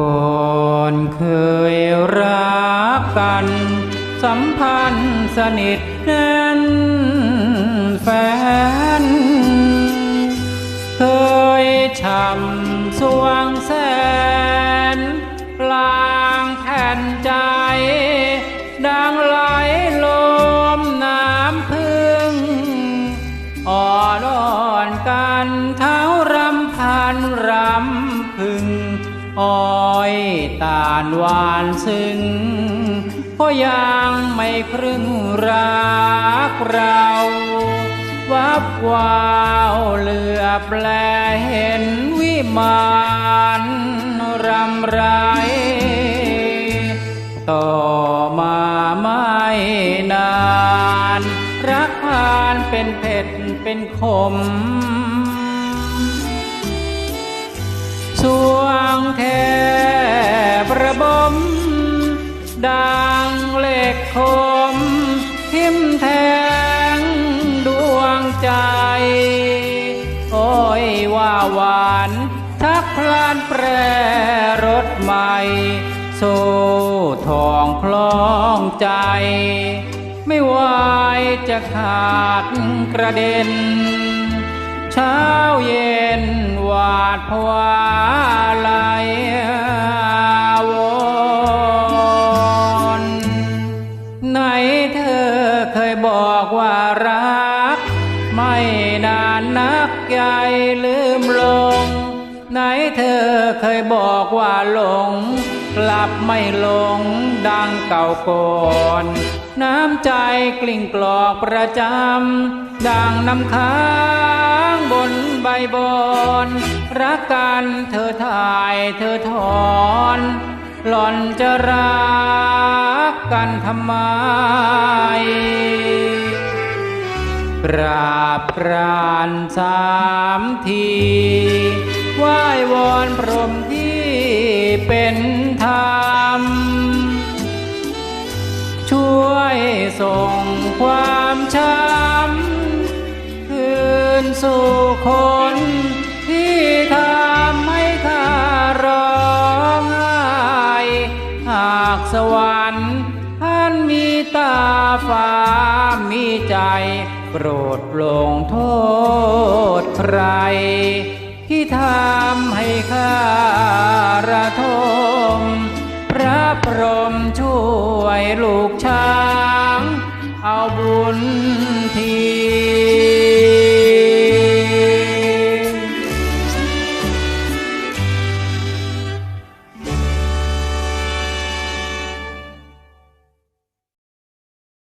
่นเคยรักกัน สัมพันธ์สนิทแน่นแฟน เคยช่ำสวงแสนกลางแผ่นใจดังไหลลมน้ำพึ่งอ่อนอ่อนกันเท้ารำพันรำพึง อ้อยตาลหวานซึ้งเพราะยังไม่ครึ่งรักเรา วับวาวเหลือแปลเห็นวิมานรำไร ต่อมาไม่นาน รักพานเป็นเผ็ดเป็นขม สวงแทประบม ดังเหล็กคม ทิมแทงดวงใจ โอ้ยว่าหวานทักพลานแปรรถใหม่ โซ่ทองคล้องใจ ไม่ไหวจะขาดกระเด็นเช้าเย็นหวาดผวา นักใหญ่ลืมลง ไหนเธอเคยบอกว่าหลง กลับไม่หลงดังเก่าก่อนน้ำใจกลิ่งกลอกประจำดังน้ำค้างบนใบบอนรักกันเธอถ่ายเธอถอนหล่อนจะรักกันทำไม กราบกรานสามทีไหว้วอนพรหมที่เป็นธรรม ช่วยส่งความช้ำคืนสู่คนที่ทำให้ข้าร้องไห้หากสวรรค์ท่านมีตาฟ้ามีใจ โปรดลงโทษใคร ที่ทำให้ข้าระทม พระพรหมช่วยลู